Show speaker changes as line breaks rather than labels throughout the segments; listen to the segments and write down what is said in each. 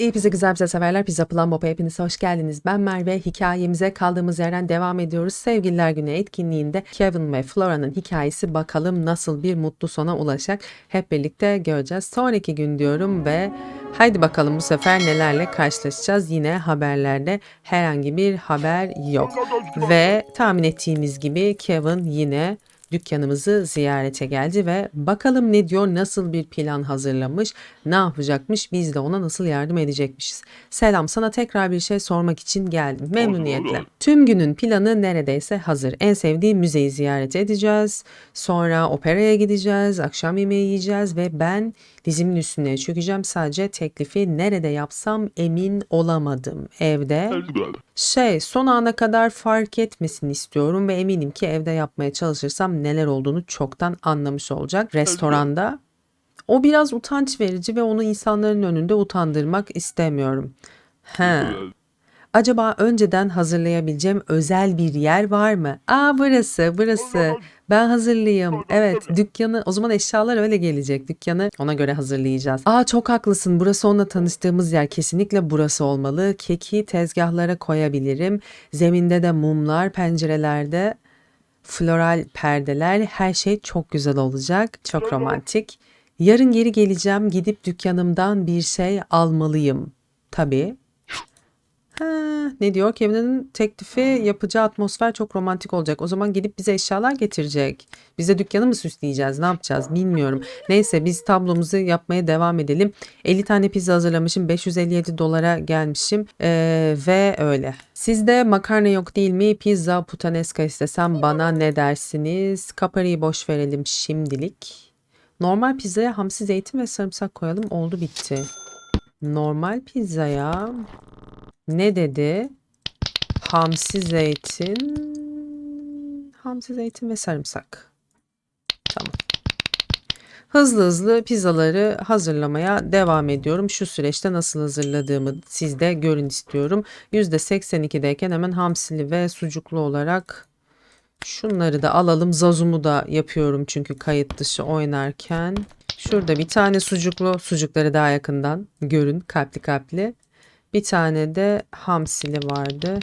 İyi pizza güzel pizza severler. Pizza Plan Bob'a hepiniz hoş geldiniz. Ben Merve. Hikayemize kaldığımız yerden devam ediyoruz. Sevgililer Günü etkinliğinde Kevin ve Flora'nın hikayesi bakalım nasıl bir mutlu sona ulaşacak. Hep birlikte göreceğiz. Sonraki gün diyorum ve haydi bakalım bu sefer nelerle karşılaşacağız. Yine haberlerde herhangi bir haber yok. Ve tahmin ettiğimiz gibi Kevin yine dükkanımızı ziyarete geldi ve bakalım ne diyor, nasıl bir plan hazırlamış, ne yapacakmış, biz de ona nasıl yardım edecekmişiz. Selam, sana tekrar bir şey sormak için geldim. Memnuniyetle. Tüm günün planı neredeyse hazır. En sevdiğim müzeyi ziyaret edeceğiz. Sonra operaya gideceğiz, akşam yemeği yiyeceğiz ve ben dizimin üstüne çökeceğim. Sadece teklifi nerede yapsam emin olamadım. Evde şey son ana kadar fark etmesini istiyorum ve eminim ki evde yapmaya çalışırsam neler olduğunu çoktan anlamış olacak. Restoranda o biraz utanç verici ve onu insanların önünde utandırmak istemiyorum. He. Acaba önceden hazırlayabileceğim özel bir yer var mı? Aa burası, burası. Ben hazırlayayım. Evet, dükkanı o zaman eşyalar öyle gelecek. Dükkanı ona göre hazırlayacağız. Aa çok haklısın. Burası onunla tanıştığımız yer. Kesinlikle burası olmalı. Keki tezgahlara koyabilirim. Zeminde de mumlar, pencerelerde floral perdeler. Her şey çok güzel olacak. Çok romantik. Yarın geri geleceğim. Gidip dükkanımdan bir şey almalıyım. Tabii. Ha, ne diyor? Kevin'in teklifi yapacağı atmosfer çok romantik olacak. O zaman gidip bize eşyalar getirecek. Biz de dükkanı mı süsleyeceğiz? Ne yapacağız? Bilmiyorum. Neyse biz tablomuzu yapmaya devam edelim. 50 tane pizza hazırlamışım. 557 dolara gelmişim. Ee, ve öyle. Sizde makarna yok değil mi? Pizza putanesca istesem bana ne dersiniz? Kapariyi boş verelim şimdilik. Normal pizzaya hamsi zeytin ve sarımsak koyalım. Oldu bitti. Normal pizzaya ne dedi? Hamsi zeytin, hamsi zeytin ve sarımsak. Tamam. Hızlı hızlı pizzaları hazırlamaya devam ediyorum. Şu süreçte nasıl hazırladığımı siz de görün istiyorum. %82'deyken hemen hamsili ve sucuklu olarak şunları da alalım. Zazumu da yapıyorum çünkü kayıt dışı oynarken. Şurada bir tane sucuklu, sucukları daha yakından görün kalpli kalpli. Bir tane de hamsili vardı.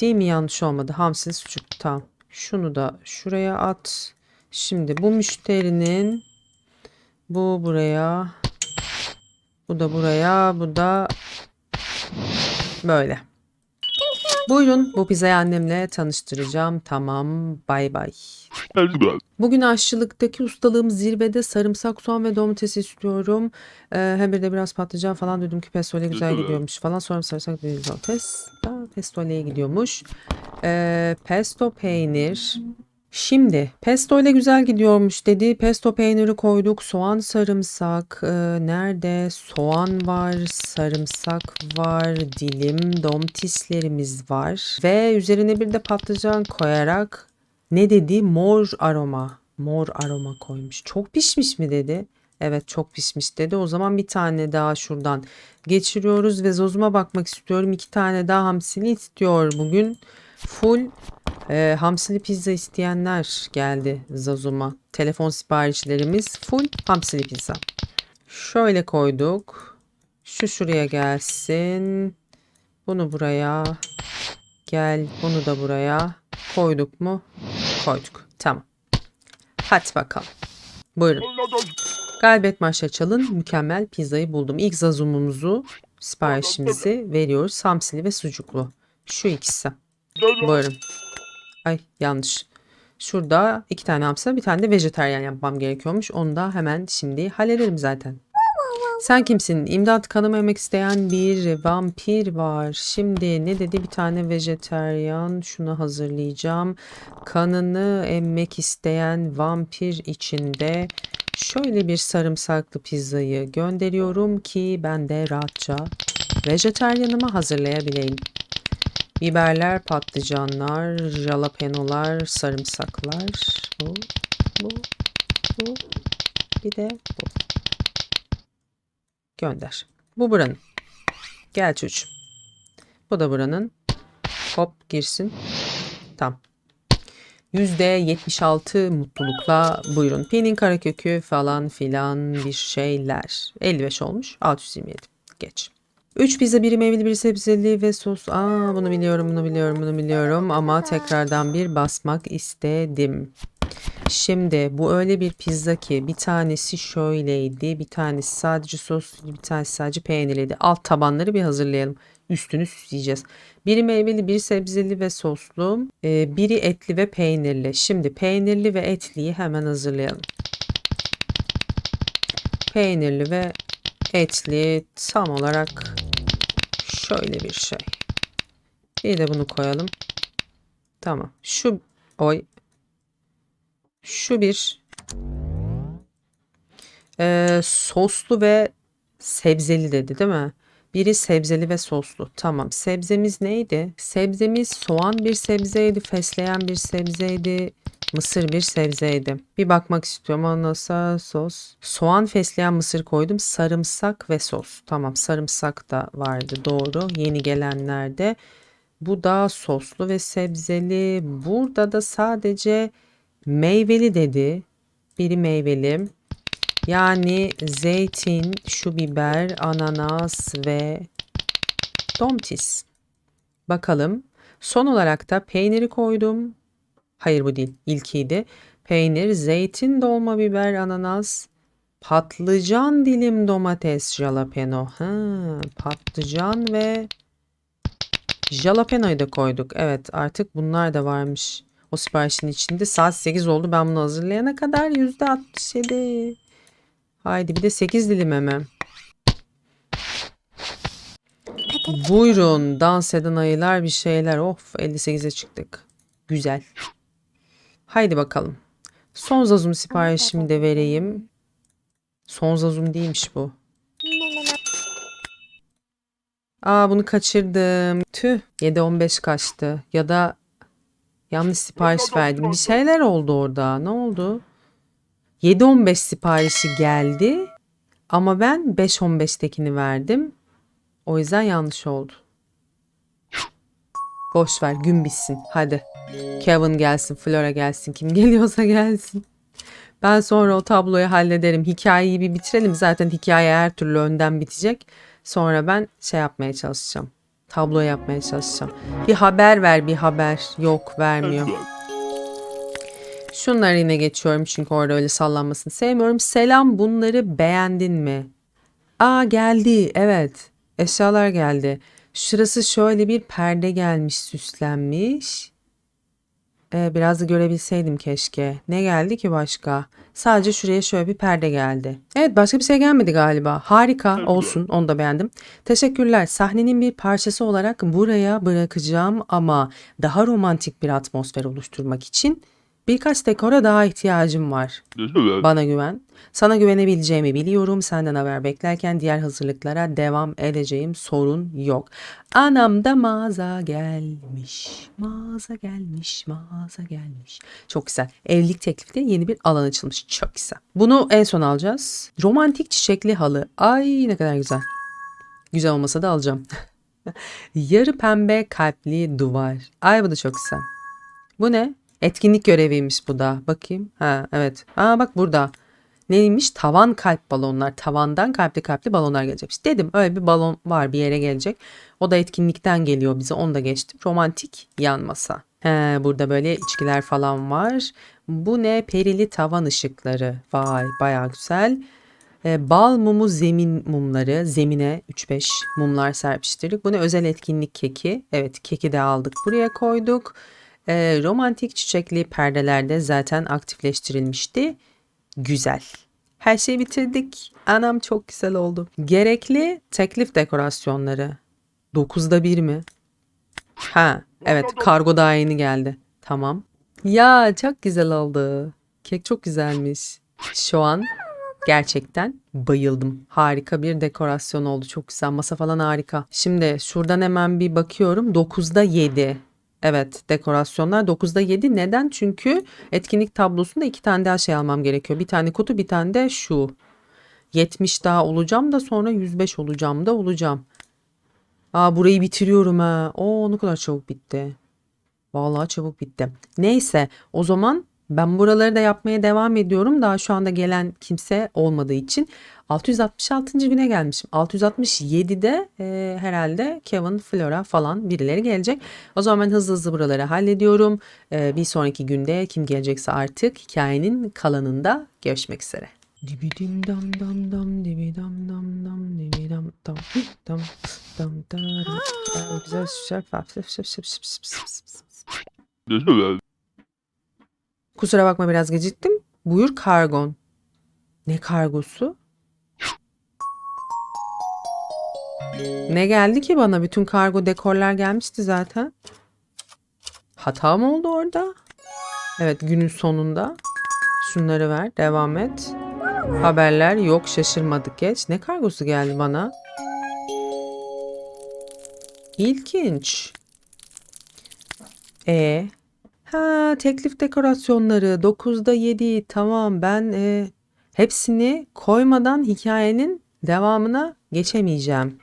Değil mi yanlış olmadı. Hamsili sucuk tam. Şunu da şuraya at. Şimdi bu müşterinin bu buraya bu da buraya bu da böyle. Buyurun bu pizzayı annemle tanıştıracağım. Tamam bay bay. Bugün aşçılıktaki ustalığım zirvede sarımsak, soğan ve domates istiyorum. Ee, hem bir de biraz patlıcan falan duydum ki pestole güzel gidiyormuş falan. Sonra sarımsak ve domates da pestoleye gidiyormuş. Ee, pesto peynir. Şimdi pesto ile güzel gidiyormuş dedi. Pesto peyniri koyduk. Soğan, sarımsak. Ee, nerede? Soğan var, sarımsak var, dilim domateslerimiz var. Ve üzerine bir de patlıcan koyarak ne dedi? Mor aroma. Mor aroma koymuş. Çok pişmiş mi dedi? Evet çok pişmiş dedi. O zaman bir tane daha şuradan geçiriyoruz ve zozuma bakmak istiyorum. İki tane daha hamsili istiyor bugün. Full e, hamsili pizza isteyenler geldi Zazuma. Telefon siparişlerimiz full hamsili pizza. Şöyle koyduk. Şu şuraya gelsin. Bunu buraya. Gel bunu da buraya. Koyduk mu? Koyduk. Tamam. Hadi bakalım. Buyurun. Galibiyet marşı çalın. Mükemmel pizzayı buldum. İlk zazumumuzu siparişimizi veriyoruz. Hamsili ve sucuklu. Şu ikisi. Buyurun. Ay yanlış. Şurada iki tane hamsi bir tane de vejetaryen yapmam gerekiyormuş. Onu da hemen şimdi hallederim zaten. Sen kimsin? İmdat kanımı yemek isteyen bir vampir var. Şimdi ne dedi? Bir tane vejeteryan. Şunu hazırlayacağım. Kanını emmek isteyen vampir içinde şöyle bir sarımsaklı pizzayı gönderiyorum ki ben de rahatça vejeteryanımı hazırlayabileyim. Biberler, patlıcanlar, jalapenolar, sarımsaklar. Bu, bu, bu. Bir de bu. Gönder. Bu buranın. Gel çocuğum. Bu da buranın. Hop girsin. Tam. %76 mutlulukla buyurun. Peynir karakökü falan filan bir şeyler. 55 olmuş. 627. Geç. 3 pizza, biri meyveli, biri sebzeli ve sos. Aa bunu biliyorum, bunu biliyorum, bunu biliyorum ama tekrardan bir basmak istedim. Şimdi bu öyle bir pizza ki bir tanesi şöyleydi, bir tanesi sadece soslu, bir tanesi sadece peynirliydi. Alt tabanları bir hazırlayalım. Üstünü süsleyeceğiz. Biri meyveli, biri sebzeli ve soslu, ee, biri etli ve peynirli. Şimdi peynirli ve etliyi hemen hazırlayalım. Peynirli ve etli tam olarak şöyle bir şey. Bir de bunu koyalım. Tamam. Şu oy şu bir Ee, soslu ve sebzeli dedi değil mi? Biri sebzeli ve soslu. Tamam. Sebzemiz neydi? Sebzemiz soğan bir sebzeydi, fesleğen bir sebzeydi, mısır bir sebzeydi. Bir bakmak istiyorum. Sonra sos. Soğan, fesleğen, mısır koydum. Sarımsak ve sos. Tamam. Sarımsak da vardı. Doğru. Yeni gelenlerde. Bu da soslu ve sebzeli. Burada da sadece meyveli dedi. Biri meyveli. Yani zeytin, şu biber, ananas ve domates. Bakalım. Son olarak da peyniri koydum. Hayır bu değil. İlkiydi. Peynir, zeytin, dolma biber, ananas, patlıcan dilim domates, jalapeno. Ha, patlıcan ve jalapeno'yu da koyduk. Evet artık bunlar da varmış. O siparişin içinde saat 8 oldu. Ben bunu hazırlayana kadar %67. Haydi bir de 8 dilim hemen. Buyurun dans eden ayılar bir şeyler. Of 58'e çıktık. Güzel. Haydi bakalım. Son zazum siparişimi de vereyim. Son zazum değilmiş bu. Aa bunu kaçırdım. Tüh 7-15 kaçtı. Ya da yanlış sipariş verdim. Bir şeyler oldu orada. Ne oldu? 7-15 siparişi geldi. Ama ben 5-15'tekini verdim. O yüzden yanlış oldu. Boş ver gün bitsin. Hadi. Kevin gelsin, Flora gelsin. Kim geliyorsa gelsin. Ben sonra o tabloyu hallederim. Hikayeyi bir bitirelim. Zaten hikaye her türlü önden bitecek. Sonra ben şey yapmaya çalışacağım. Tablo yapmaya çalışacağım. Bir haber ver bir haber. Yok vermiyor. Şunları yine geçiyorum çünkü orada öyle sallanmasını sevmiyorum. Selam bunları beğendin mi? Aa geldi evet. Eşyalar geldi. Şurası şöyle bir perde gelmiş süslenmiş. Ee, biraz da görebilseydim keşke. Ne geldi ki başka? Sadece şuraya şöyle bir perde geldi. Evet başka bir şey gelmedi galiba. Harika olsun onu da beğendim. Teşekkürler. Sahnenin bir parçası olarak buraya bırakacağım ama daha romantik bir atmosfer oluşturmak için birkaç dekora daha ihtiyacım var. Bana güven. Sana güvenebileceğimi biliyorum. Senden haber beklerken diğer hazırlıklara devam edeceğim. Sorun yok. Anam da mağaza gelmiş. Mağaza gelmiş. Mağaza gelmiş. Çok güzel. Evlilik teklifte yeni bir alan açılmış. Çok güzel. Bunu en son alacağız. Romantik çiçekli halı. Ay ne kadar güzel. Güzel olmasa da alacağım. Yarı pembe kalpli duvar. Ay bu da çok güzel. Bu ne? Etkinlik göreviymiş bu da. Bakayım. Ha evet. Aa bak burada. Neymiş? Tavan kalp balonlar. Tavandan kalpli kalpli balonlar gelecekmiş. Dedim öyle bir balon var bir yere gelecek. O da etkinlikten geliyor bize. Onu da geçtim. Romantik yan masa. He, burada böyle içkiler falan var. Bu ne? Perili tavan ışıkları. Vay bayağı güzel. E, bal mumu zemin mumları. Zemine 3-5 mumlar serpiştirdik. Bu ne? Özel etkinlik keki. Evet keki de aldık. Buraya koyduk. E, romantik çiçekli perdelerde zaten aktifleştirilmişti. Güzel. Her şeyi bitirdik. Anam çok güzel oldu. Gerekli teklif dekorasyonları. 9'da 1 mi? Ha, evet kargo daha yeni geldi. Tamam. Ya çok güzel oldu. Kek çok güzelmiş. Şu an gerçekten bayıldım. Harika bir dekorasyon oldu. Çok güzel. Masa falan harika. Şimdi şuradan hemen bir bakıyorum. 9'da 7. Evet dekorasyonlar 9'da 7. Neden? Çünkü etkinlik tablosunda iki tane daha şey almam gerekiyor. Bir tane kutu bir tane de şu. 70 daha olacağım da sonra 105 olacağım da olacağım. Aa burayı bitiriyorum ha. Oo ne kadar çabuk bitti. Vallahi çabuk bitti. Neyse o zaman Ben buraları da yapmaya devam ediyorum. Daha şu anda gelen kimse olmadığı için 666. güne gelmişim. 667'de e, herhalde Kevin, Flora falan birileri gelecek. O zaman ben hızlı hızlı buraları hallediyorum. E, bir sonraki günde kim gelecekse artık hikayenin kalanında görüşmek üzere. Dibidim dam dam dam dibi dam dam dam dibi dam dam dam dam dam dam güzel şarkı Kusura bakma biraz geciktim. Buyur kargon. Ne kargosu? Ne geldi ki bana? Bütün kargo dekorlar gelmişti zaten. Hata mı oldu orada? Evet günün sonunda. Şunları ver. Devam et. Haberler yok şaşırmadık geç. Ne kargosu geldi bana? İlginç. E Ha teklif dekorasyonları 9'da 7 tamam ben e, hepsini koymadan hikayenin devamına geçemeyeceğim.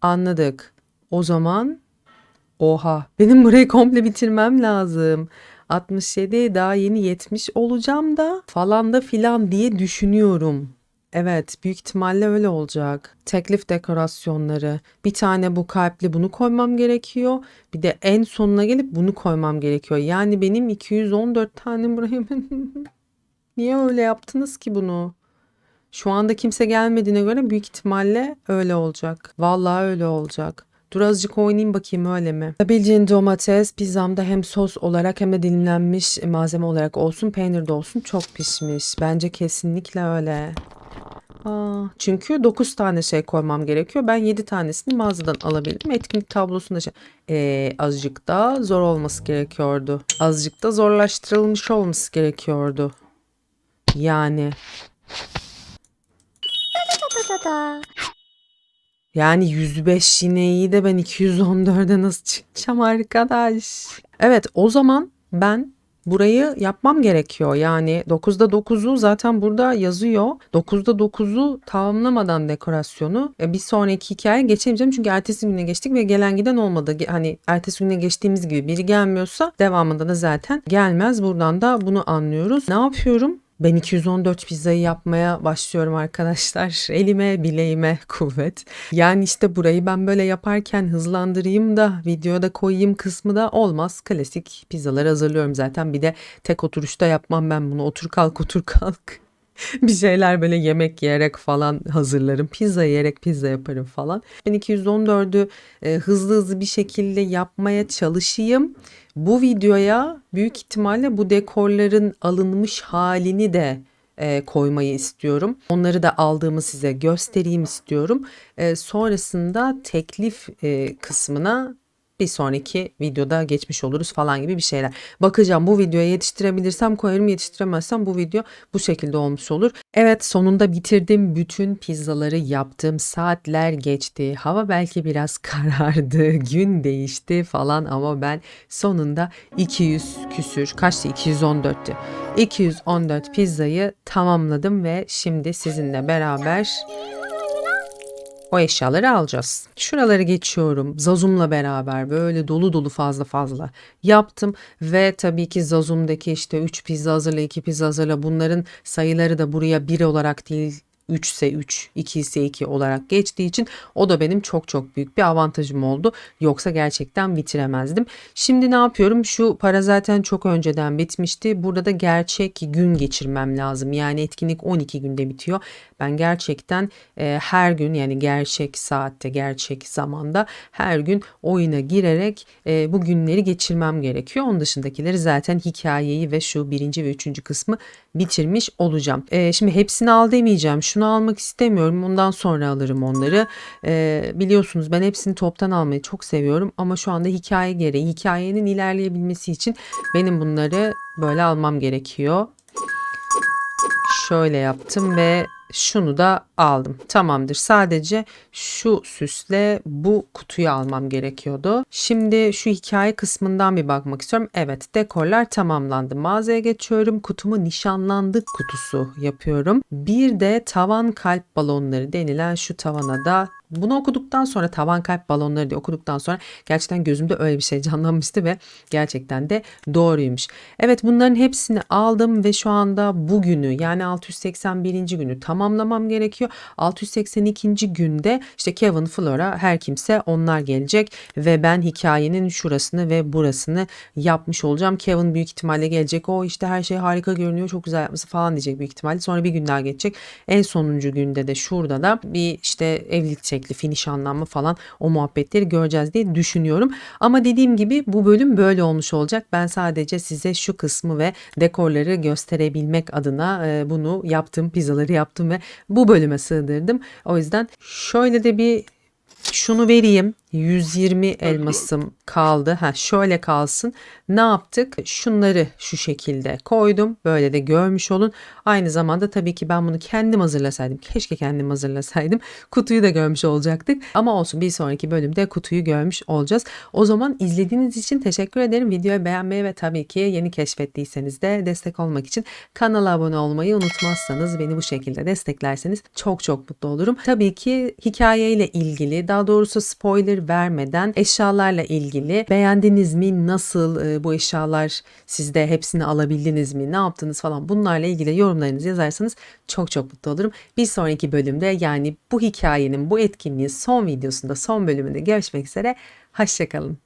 Anladık. O zaman oha benim burayı komple bitirmem lazım. 67 daha yeni 70 olacağım da falan da filan diye düşünüyorum. Evet, büyük ihtimalle öyle olacak. Teklif dekorasyonları. Bir tane bu kalpli bunu koymam gerekiyor. Bir de en sonuna gelip bunu koymam gerekiyor. Yani benim 214 tane buraya Niye öyle yaptınız ki bunu? Şu anda kimse gelmediğine göre büyük ihtimalle öyle olacak. Vallahi öyle olacak. Dur azıcık oynayayım bakayım öyle mi? Bildiğin domates pizzamda hem sos olarak hem de dilimlenmiş malzeme olarak olsun peynir de olsun çok pişmiş. Bence kesinlikle öyle. Aa, çünkü 9 tane şey koymam gerekiyor. Ben 7 tanesini mağazadan alabildim. Etkinlik tablosunda şey. Ee, azıcık da zor olması gerekiyordu. Azıcık da zorlaştırılmış olması gerekiyordu. Yani. Yani 105 yine de ben 214'e nasıl çıkacağım arkadaş? Evet o zaman ben burayı yapmam gerekiyor. Yani 9'da 9'u zaten burada yazıyor. 9'da 9'u tamamlamadan dekorasyonu e, bir sonraki hikaye geçemeyeceğim. Çünkü ertesi güne geçtik ve gelen giden olmadı. Hani ertesi güne geçtiğimiz gibi biri gelmiyorsa devamında da zaten gelmez. Buradan da bunu anlıyoruz. Ne yapıyorum? Ben 214 pizzayı yapmaya başlıyorum arkadaşlar. Elime bileğime kuvvet. Yani işte burayı ben böyle yaparken hızlandırayım da videoda koyayım kısmı da olmaz. Klasik pizzalar hazırlıyorum zaten. Bir de tek oturuşta yapmam ben bunu. Otur kalk otur kalk. bir şeyler böyle yemek yiyerek falan hazırlarım. Pizza yiyerek pizza yaparım falan. Ben 214'ü e, hızlı hızlı bir şekilde yapmaya çalışayım. Bu videoya büyük ihtimalle bu dekorların alınmış halini de e, koymayı istiyorum. Onları da aldığımı size göstereyim istiyorum. E, sonrasında teklif e, kısmına bir sonraki videoda geçmiş oluruz falan gibi bir şeyler. Bakacağım bu videoya yetiştirebilirsem koyarım yetiştiremezsem bu video bu şekilde olmuş olur. Evet sonunda bitirdim. Bütün pizzaları yaptım. Saatler geçti. Hava belki biraz karardı. Gün değişti falan ama ben sonunda 200 küsür kaçtı? 214'tü 214 pizzayı tamamladım ve şimdi sizinle beraber o eşyaları alacağız. Şuraları geçiyorum. Zazum'la beraber böyle dolu dolu fazla fazla yaptım ve tabii ki Zazum'daki işte 3 pizza hazırla 2 pizza hazırla bunların sayıları da buraya 1 olarak değil 3 ise 3, 2 ise 2 olarak geçtiği için o da benim çok çok büyük bir avantajım oldu. Yoksa gerçekten bitiremezdim. Şimdi ne yapıyorum? Şu para zaten çok önceden bitmişti. Burada da gerçek gün geçirmem lazım. Yani etkinlik 12 günde bitiyor. Ben gerçekten e, her gün yani gerçek saatte, gerçek zamanda her gün oyuna girerek e, bu günleri geçirmem gerekiyor. Onun dışındakileri zaten hikayeyi ve şu birinci ve üçüncü kısmı bitirmiş olacağım. E, şimdi hepsini al demeyeceğim. Şunu almak istemiyorum. Ondan sonra alırım onları. E, biliyorsunuz ben hepsini toptan almayı çok seviyorum. Ama şu anda hikaye gereği, hikayenin ilerleyebilmesi için benim bunları böyle almam gerekiyor. Şöyle yaptım ve şunu da aldım. Tamamdır. Sadece şu süsle bu kutuyu almam gerekiyordu. Şimdi şu hikaye kısmından bir bakmak istiyorum. Evet dekorlar tamamlandı. Mağazaya geçiyorum. Kutumu nişanlandık kutusu yapıyorum. Bir de tavan kalp balonları denilen şu tavana da Bunu okuduktan sonra tavan kalp balonları diye okuduktan sonra gerçekten gözümde öyle bir şey canlanmıştı ve gerçekten de doğruymuş. Evet bunların hepsini aldım ve şu anda bugünü yani 681. günü tamamlamam gerekiyor. 682. günde işte Kevin, Flora her kimse onlar gelecek ve ben hikayenin şurasını ve burasını yapmış olacağım. Kevin büyük ihtimalle gelecek. O işte her şey harika görünüyor çok güzel yapması falan diyecek büyük ihtimalle. Sonra bir gün daha geçecek. En sonuncu günde de şurada da bir işte evlilik teklifi, nişanlanma falan o muhabbetleri göreceğiz diye düşünüyorum. Ama dediğim gibi bu bölüm böyle olmuş olacak. Ben sadece size şu kısmı ve dekorları gösterebilmek adına e, bunu yaptım, pizzaları yaptım ve bu bölüme sığdırdım. O yüzden şöyle de bir şunu vereyim. 120 elmasım kaldı. Ha şöyle kalsın. Ne yaptık? Şunları şu şekilde koydum. Böyle de görmüş olun. Aynı zamanda tabii ki ben bunu kendim hazırlasaydım. Keşke kendim hazırlasaydım. Kutuyu da görmüş olacaktık. Ama olsun bir sonraki bölümde kutuyu görmüş olacağız. O zaman izlediğiniz için teşekkür ederim. Videoyu beğenmeyi ve tabii ki yeni keşfettiyseniz de destek olmak için kanala abone olmayı unutmazsanız beni bu şekilde desteklerseniz çok çok mutlu olurum. Tabii ki hikayeyle ilgili daha doğrusu spoiler vermeden eşyalarla ilgili beğendiniz mi? Nasıl e, bu eşyalar sizde hepsini alabildiniz mi? Ne yaptınız falan bunlarla ilgili yorumlarınızı yazarsanız çok çok mutlu olurum. Bir sonraki bölümde yani bu hikayenin bu etkinliğin son videosunda son bölümünde görüşmek üzere. Hoşçakalın.